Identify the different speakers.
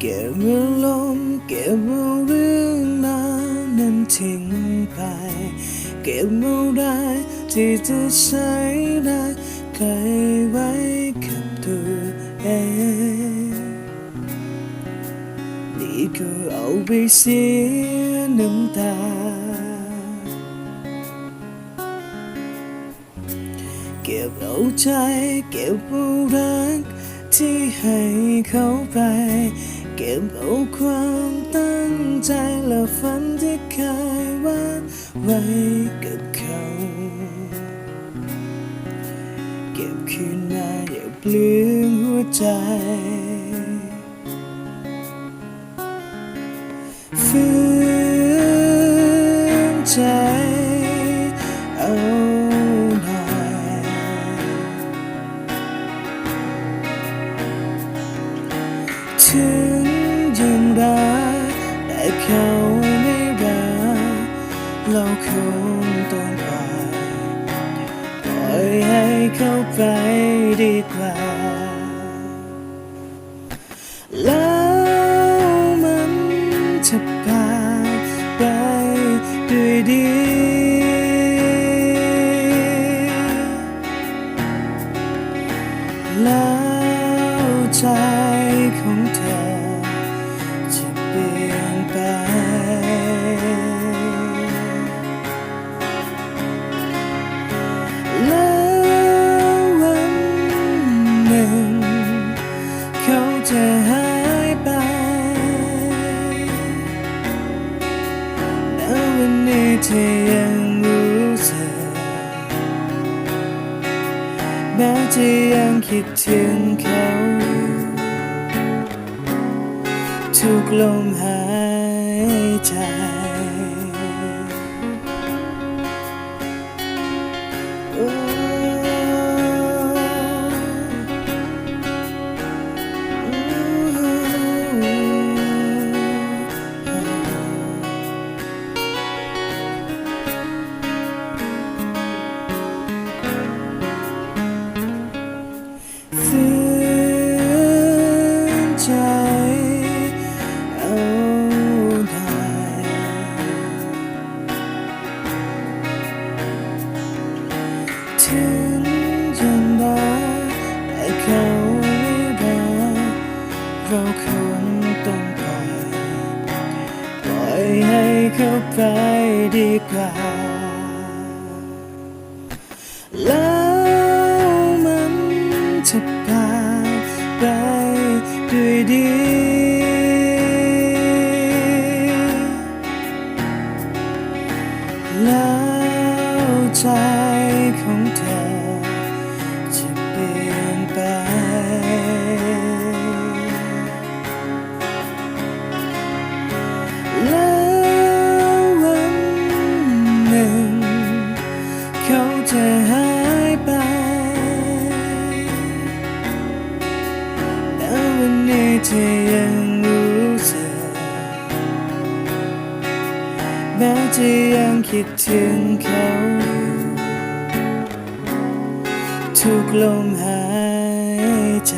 Speaker 1: เก็บอารมณ์เก็บเอาเรื่องราว นั้นทิ้งไป เก็บเอาได้ที่จะใช้ได้ใครไว้กับตัวเองนี่ก็เอาไปเสียน้ำตา เก็บเอาใจเก็บเอารักที่ให้เขาไป เก็บเอาความตั้งใจและฝันที่เคยวาดไว้กับเขา เก็บคืนมาอย่าเปลืองหัวใจฝืนใจ เราคงต้องปล่อยปล่อยให้เขาไปดีกว่า แล้วมันจะผ่านไปด้วยดีแล้วใจของ นนี้ที่ยังรู้สึกแม้จะยังคิดถึงเขาทุกลมหายใจ ถึงยังรักแต่เขาไม่บอกเราคงต้องปล่อยปล่อยให้เขาไปดีกว่า วันนี้ที่ยังรู้สึกแม้จะยังคิดถึงเขาอยู่ทุกลมหายใจ